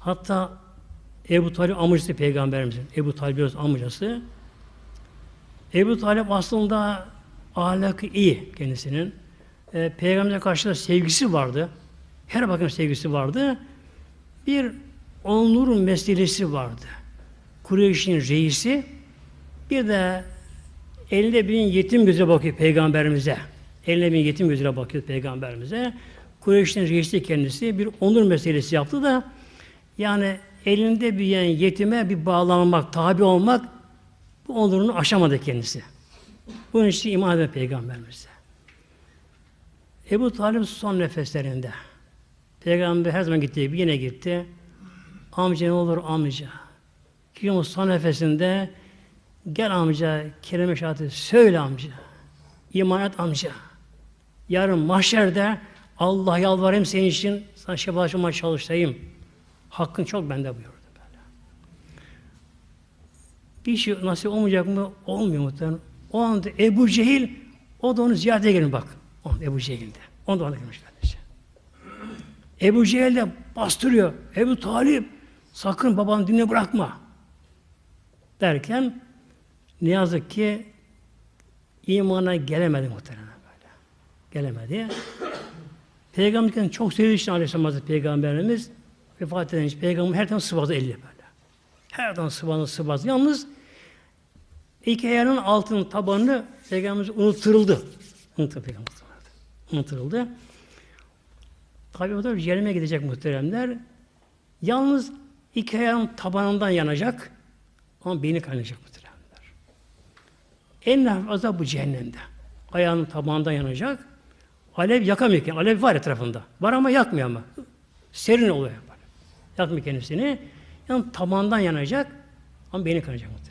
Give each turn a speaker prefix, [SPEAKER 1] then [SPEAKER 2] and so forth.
[SPEAKER 1] Hatta Ebu Talip amcası peygamberimizin. Ebu Talip amcası. Ebu Talip aslında ahlakı iyi kendisinin. E, Peygamber'e karşı da sevgisi vardı. Her bakım sevgisi vardı. Bir onur meselesi vardı. Kureyş'in reisi bir de elinde bir yetim göze bakıyor peygamberimize. Eline bir yetim gözüyle bakıyor peygamberimize. Kureyş'in reisi kendisi bir onur meselesi yaptı da yani elinde büyüyen yetime bir bağlanmak, tabi olmak bu onurunu aşamadı kendisi. Bunun için iman eden peygamberimize. Ebu Talip son nefeslerinde Peygamber her zaman gibi yine gitti. Amca ne olur amca. Ki o son nefesinde gel amca kelime şahadeti söyle amca. İman et amca. Yarın mahşerde Allah yalvarayım senin için sana şefaatçıma çalışayım. Hakkın çok bende buyurdu böyle. Bir şey nasip olmayacak mı? Olmuyor muhtemelen. O anda Ebu Cehil o da onu ziyarete gelin bak. O Ebu Cehil'de. Onu da ona gelmiş kardeşim. Ebu Cehil de bastırıyor. Ebu Talip sakın babanın dinini bırakma. Derken ne yazık ki imana gelemedi muhtemelen böyle. Gelemedi. Peygamberken çok sevdiği için Aleyhisselam Hazretleri Peygamberimiz vefat eden Peygamber her zaman sıvazı elli böyle. Her zaman sıvazı sıvazı. Yalnız iki ayağının altının tabanını Peygamberimiz unutturuldu. Unutturuldu Peygamber. Unutturuldu. Tabi o da yerine gidecek muhteremler. Yalnız iki ayağın tabanından yanacak ama beyni kaynayacak muhteremler. En hafif bu cehennemde. Ayağının tabanından yanacak. Alev yakamıyor ki. Alev var etrafında. Var ama yakmıyor ama. Serin oluyor. Yakmıyor kendisini. Yani tabandan yanacak ama beyni muhteremler.